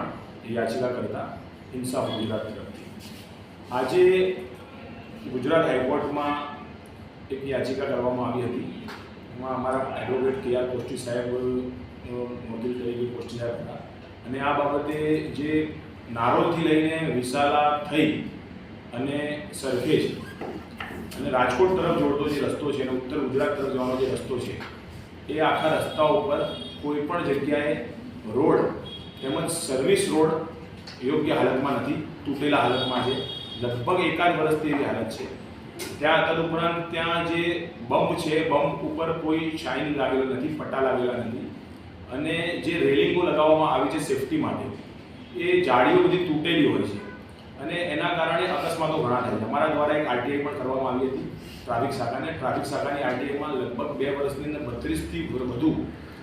ત્રણ યાચિકા કરતા ઇન્સાફ ગુજરાત તરફથી આજે ગુજરાત હાઈકોર્ટમાં એક યાચિકા કરવામાં આવી હતી એમાં અમારા એડવોકેટ કે આર કોષ્ટી સાહેબ વકીલ તરીકે કોષ્ટી સાહેબ હતા। અને આ બાબતે જે નારોલથી લઈને વિશાલા થઈ અને સરખેજ અને રાજકોટ તરફ જોડતો જે રસ્તો છે અને ઉત્તર ગુજરાત તરફ જવાનો જે રસ્તો છે, એ આખા રસ્તા ઉપર કોઈ પણ જગ્યાએ રોડ તેમજ સર્વિસ રોડ યોગ્ય હાલતમાં નથી, તૂટેલા હાલતમાં છે. લગભગ એકાદ વર્ષથી એવી હાલત છે. ત્યાં તદુપરાંત ત્યાં જે બમ્પ છે બમ્પ ઉપર કોઈ શાઇન લાગેલો નથી ફટા લાગેલા નથી. અને જે રેલિંગો લગાવવામાં આવી છે સેફટી માટે, એ જાળીઓ બધી તૂટેલી હોય છે. અને એના કારણે અકસ્માતો ઘણા થાય છે. અમારા દ્વારા એક આરટીઆઈ પણ કરવામાં આવી હતી, ટ્રાફિક શાખાને. ટ્રાફિક શાખાની આરટીઆઈમાં લગભગ બે વર્ષની અંદર બત્રીસથી વધુ,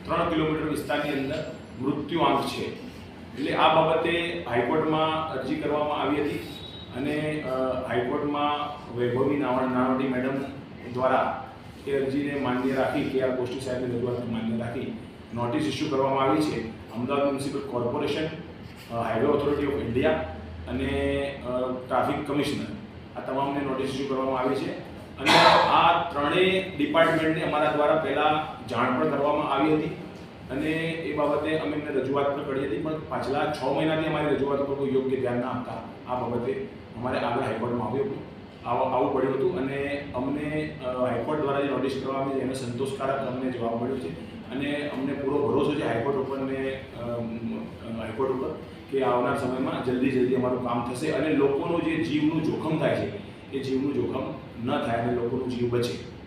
ત્રણ કિલોમીટર વિસ્તારની અંદર મૃત્યુ આંક છે. એટલે આ બાબતે હાઈકોર્ટમાં અરજી કરવામાં આવી હતી અને હાઈકોર્ટમાં વૈભવી નાવણ નાવટી મેડમ દ્વારા એ અરજીને માન્ય રાખી, કે આ કોષ્ટી સાહેબની રજૂઆતને માન્ય રાખી નોટિસ ઇસ્યુ કરવામાં આવી છે. Ahmedabad municipal corporation highway authority of India અને ટ્રાફિક કમિશનર. આ તમામને નોટિસ ઇસ્યુ કરવામાં આવી છે. અને આ ત્રણેય ડિપાર્ટમેન્ટને અમારા દ્વારા પહેલાં જાણ પણ કરવામાં આવી હતી. અને એ બાબતે અમે એમને રજૂઆત પણ કરી હતી, પણ પાછલા છ મહિનાથી અમારી રજૂઆત પર કોઈ યોગ્ય ધ્યાન ના આપતા આ બાબતે અમારે આગળ હાઈકોર્ટમાં આવ્યું હતું. આવ- પડ્યું હતું અને અમને હાઈકોર્ટ દ્વારા જે નોટિસ કરવામાં આવી, એનો સંતોષકારક અમને જવાબ મળ્યો છે. અને અમને પૂરો ભરોસો છે હાઈકોર્ટ ઉપર ને હાઈકોર્ટ ઉપર કે આવનાર સમયમાં જલ્દી જલ્દી અમારું કામ થશે અને લોકોનું જે જીવનું જોખમ થાય છે, એ જીવનું જોખમ ન થાય અને લોકોનું જીવ બચે.